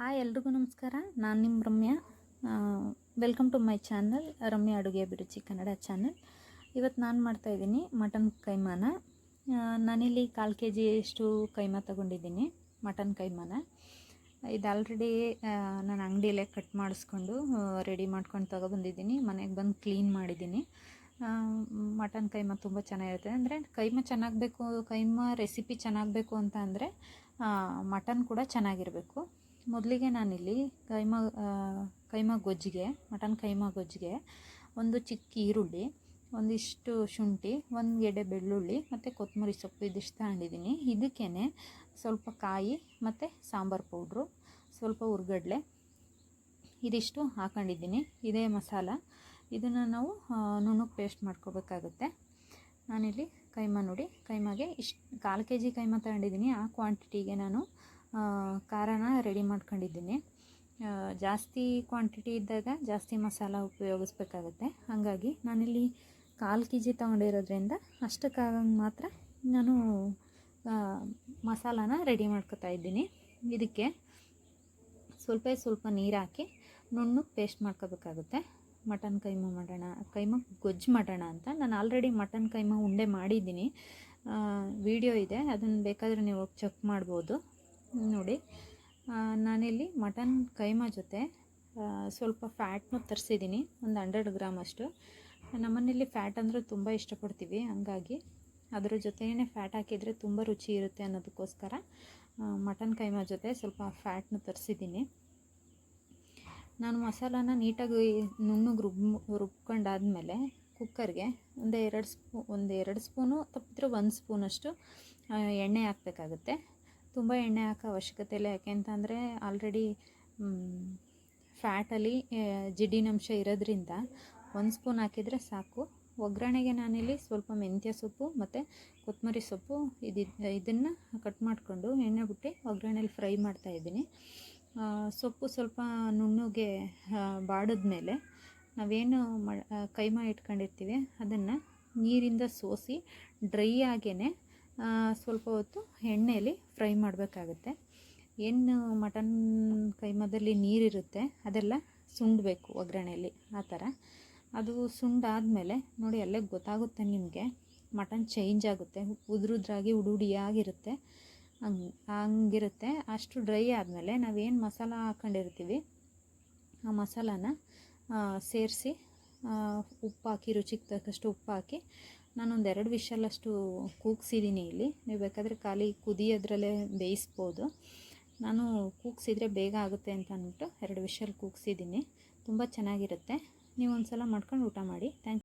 Hi ಎಲ್ರಿಗೂ ನಮಸ್ಕಾರ. ನಾನು ನಿಮ್ಮ Ramya. Welcome to my channel Ramya ಅಡುಗೆ ಅಭಿರುಚಿ ಕನ್ನಡ ಚಾನಲ್ ಇವತ್ತು ನಾನು ಮಾಡ್ತಾಯಿದ್ದೀನಿ ಮಟನ್ ಕೈಮಾನ. ನಾನಿಲ್ಲಿ ಕಾಲು ಕೆ ಜಿಯಷ್ಟು ಕೈಮಾ ತಗೊಂಡಿದ್ದೀನಿ, ಮಟನ್ ಕೈಮಾನ. ಇದು ಆಲ್ರೆಡಿ ನಾನು ಅಂಗಡಿಯಲ್ಲೇ ಕಟ್ ಮಾಡಿಸ್ಕೊಂಡು ರೆಡಿ ಮಾಡ್ಕೊಂಡು ತೊಗೊಬಂದಿದ್ದೀನಿ. ಮನೆಗೆ ಬಂದು ಕ್ಲೀನ್ ಮಾಡಿದ್ದೀನಿ. ಮಟನ್ ಕೈಮಾ ತುಂಬ ಚೆನ್ನಾಗಿರುತ್ತೆ. ಅಂದರೆ ಕೈಮಾ ಚೆನ್ನಾಗಬೇಕು, ಕೈಮಾ ರೆಸಿಪಿ ಚೆನ್ನಾಗಬೇಕು ಅಂತ ಅಂದರೆ ಮಟನ್ ಕೂಡ ಚೆನ್ನಾಗಿರಬೇಕು. ಮೊದಲಿಗೆ ನಾನಿಲ್ಲಿ ಕೈಮಾ ಕೈಮ ಗೊಜ್ಜಿಗೆ, ಮಟನ್ ಕೈಮ ಗೊಜ್ಜಿಗೆ, ಒಂದು ಚಿಕ್ಕ ಈರುಳ್ಳಿ, ಒಂದಿಷ್ಟು ಶುಂಠಿ, ಒಂದು ಗೆಡ್ಡೆ ಬೆಳ್ಳುಳ್ಳಿ, ಮತ್ತು ಕೊತ್ತಂಬರಿ ಸೊಪ್ಪು ಇದಿಷ್ಟು ತಗೊಂಡಿದ್ದೀನಿ. ಇದಕ್ಕೇ ಸ್ವಲ್ಪ ಕಾಯಿ ಮತ್ತು ಸಾಂಬಾರು ಪೌಡ್ರು, ಸ್ವಲ್ಪ ಹುರ್ಗಡ್ಲೆ ಇದಿಷ್ಟು ಹಾಕೊಂಡಿದ್ದೀನಿ. ಇದೇ ಮಸಾಲ. ಇದನ್ನು ನಾವು ನುಣ್ಣಗೆ ಪೇಸ್ಟ್ ಮಾಡ್ಕೋಬೇಕಾಗುತ್ತೆ. ನಾನಿಲ್ಲಿ ಕೈಮಾ ನೋಡಿ, ಕೈಮಾಗೆ ಇಷ್ಟು, ಕಾಲು ಕೆ ಜಿ ಕೈಮಾ ತಗೊಂಡಿದ್ದೀನಿ. ಆ ಕ್ವಾಂಟಿಟಿಗೆ ನಾನು ಖಾರನ ರೆಡಿ ಮಾಡ್ಕೊಂಡಿದ್ದೀನಿ. ಜಾಸ್ತಿ ಕ್ವಾಂಟಿಟಿ ಇದ್ದಾಗ ಜಾಸ್ತಿ ಮಸಾಲ ಉಪಯೋಗಿಸ್ಬೇಕಾಗುತ್ತೆ. ಹಾಗಾಗಿ ನಾನಿಲ್ಲಿ ಕಾಲು ಕೆ ಜಿ ತೊಗೊಂಡಿರೋದ್ರಿಂದ ಅಷ್ಟಕ್ಕಾಗಂಗೆ ಮಾತ್ರ ನಾನು ಮಸಾಲಾನ ರೆಡಿ ಮಾಡ್ಕೊತಾ ಇದ್ದೀನಿ. ಇದಕ್ಕೆ ಸ್ವಲ್ಪ ಸ್ವಲ್ಪ ನೀರು ಹಾಕಿ ನುಣ್ಣು ಪೇಸ್ಟ್ ಮಾಡ್ಕೋಬೇಕಾಗುತ್ತೆ. ಮಟನ್ ಕೈಮ ಮಾಡೋಣ, ಕೈಮಾ ಗೊಜ್ಜು ಮಾಡೋಣ ಅಂತ. ನಾನು ಆಲ್ರೆಡಿ ಮಟನ್ ಕೈಮಾ ಉಂಡೆ ಮಾಡಿದ್ದೀನಿ. ವಿಡಿಯೋ ಇದೆ. ಅದನ್ನು ಬೇಕಾದರೆ ನೀವು ಚೆಕ್ ಮಾಡ್ಬೋದು. ನೋಡಿ ನಾನಿಲ್ಲಿ ಮಟನ್ ಕೈಮಾ ಜೊತೆ ಸ್ವಲ್ಪ ಫ್ಯಾಟ್ನೂ ತರಿಸಿದ್ದೀನಿ, ಒಂದು ಹಂಡ್ರೆಡ್ ಗ್ರಾಮ್ ಅಷ್ಟು. ನಮ್ಮನೇಲಿ ಫ್ಯಾಟ್ ಅಂದರೆ ತುಂಬ ಇಷ್ಟಪಡ್ತೀವಿ, ಹಂಗಾಗಿ ಅದರ ಜೊತೆಯೇ ಫ್ಯಾಟ್ ಹಾಕಿದರೆ ತುಂಬ ರುಚಿ ಇರುತ್ತೆ ಅನ್ನೋದಕ್ಕೋಸ್ಕರ ಮಟನ್ ಕೈಮಾ ಜೊತೆ ಸ್ವಲ್ಪ ಫ್ಯಾಟ್ನ ತರಿಸಿದ್ದೀನಿ. ನಾನು ಮಸಾಲಾನ ನೀಟಾಗಿ ನುಣ್ಣಗೆ ರುಬ್ ರುಬ್ಕೊಂಡಾದಮೇಲೆ ಕುಕ್ಕರ್ಗೆ ಒಂದು ಎರಡು ಸ್ಪೂ ಒಂದು ಎರಡು ಸ್ಪೂನು, ತಪ್ಪಿದ್ರೆ ಒಂದು ಸ್ಪೂನಷ್ಟು ಎಣ್ಣೆ ಹಾಕಬೇಕಾಗುತ್ತೆ. ತುಂಬ ಎಣ್ಣೆ ಹಾಕೋ ಅವಶ್ಯಕತೆ ಇಲ್ಲ ಯಾಕೆ ಅಂತಂದರೆ ಆಲ್ರೆಡಿ ಫ್ಯಾಟಲ್ಲಿ ಜಿಡ್ಡಿನಂಶ ಇರೋದ್ರಿಂದ ಒಂದು ಸ್ಪೂನ್ ಹಾಕಿದರೆ ಸಾಕು. ಒಗ್ಗರಣೆಗೆ ನಾನಿಲ್ಲಿ ಸ್ವಲ್ಪ ಮೆಂತ್ಯ ಸೊಪ್ಪು ಮತ್ತು ಕೊತ್ತಂಬರಿ ಸೊಪ್ಪು ಇದು, ಇದನ್ನು ಕಟ್ ಮಾಡಿಕೊಂಡು ಎಣ್ಣೆ ಬಿಟ್ಟು ಒಗ್ಗರಣೆಲಿ ಫ್ರೈ ಮಾಡ್ತಾಯಿದ್ದೀನಿ ಸೊಪ್ಪು ಸ್ವಲ್ಪ ನುಣ್ಣಗೆ ಬಾಡಿದ್ಮೇಲೆ ನಾವೇನು ಮ ಕೈಮಾ ಇಟ್ಕೊಂಡಿರ್ತೀವಿ, ಅದನ್ನು ನೀರಿಂದ ಸೋಸಿ ಡ್ರೈ ಆಗೇ ಸ್ವಲ್ಪ ಹೊತ್ತು ಎಣ್ಣೆಯಲ್ಲಿ ಫ್ರೈ ಮಾಡಬೇಕಾಗುತ್ತೆ. ಏನು ಮಟನ್ ಕೈಮದಲ್ಲಿ ನೀರಿರುತ್ತೆ, ಅದೆಲ್ಲ ಸುಂಡಬೇಕು ಒಗ್ಗರಣೆಯಲ್ಲಿ, ಆ ಥರ. ಅದು ಸುಂಡಾದಮೇಲೆ ನೋಡಿ, ಅಲ್ಲೇ ಗೊತ್ತಾಗುತ್ತೆ ನಿಮಗೆ, ಮಟನ್ ಚೇಂಜ್ ಆಗುತ್ತೆ, ಉದುರುದ್ರಾಗಿ, ಉಡುಡಿಯಾಗಿರುತ್ತೆ, ಹಂಗೆ, ಹಂಗಿರುತ್ತೆ. ಅಷ್ಟು ಡ್ರೈ ಆದಮೇಲೆ ನಾವೇನು ಮಸಾಲ ಹಾಕೊಂಡಿರ್ತೀವಿ, ಆ ಮಸಾಲಾನ ಸೇರಿಸಿ ಉಪ್ಪು ಹಾಕಿ ರುಚಿಗೆ ತಕ್ಕಷ್ಟು ಉಪ್ಪು ಹಾಕಿ ನಾನೊಂದು ಎರಡು ವಿಷಲಷ್ಟು ಕೂಗ್ಸಿದ್ದೀನಿ ಇಲ್ಲಿ. ನೀವು ಬೇಕಾದರೆ ಖಾಲಿ ಕುದಿಯೋದ್ರಲ್ಲೇ ಬೇಯಿಸ್ಬೋದು. ನಾನು ಕೂಗ್ಸಿದ್ರೆ ಬೇಗ ಆಗುತ್ತೆ ಅಂತ ಅಂದ್ಬಿಟ್ಟು ಎರಡು ವಿಷಲ್ ಕೂಗ್ಸಿದ್ದೀನಿ ತುಂಬ ಚೆನ್ನಾಗಿರುತ್ತೆ. ನೀವು ಒಂದು ಸಲ ಮಾಡ್ಕೊಂಡು ಊಟ ಮಾಡಿ. ಥ್ಯಾಂಕ್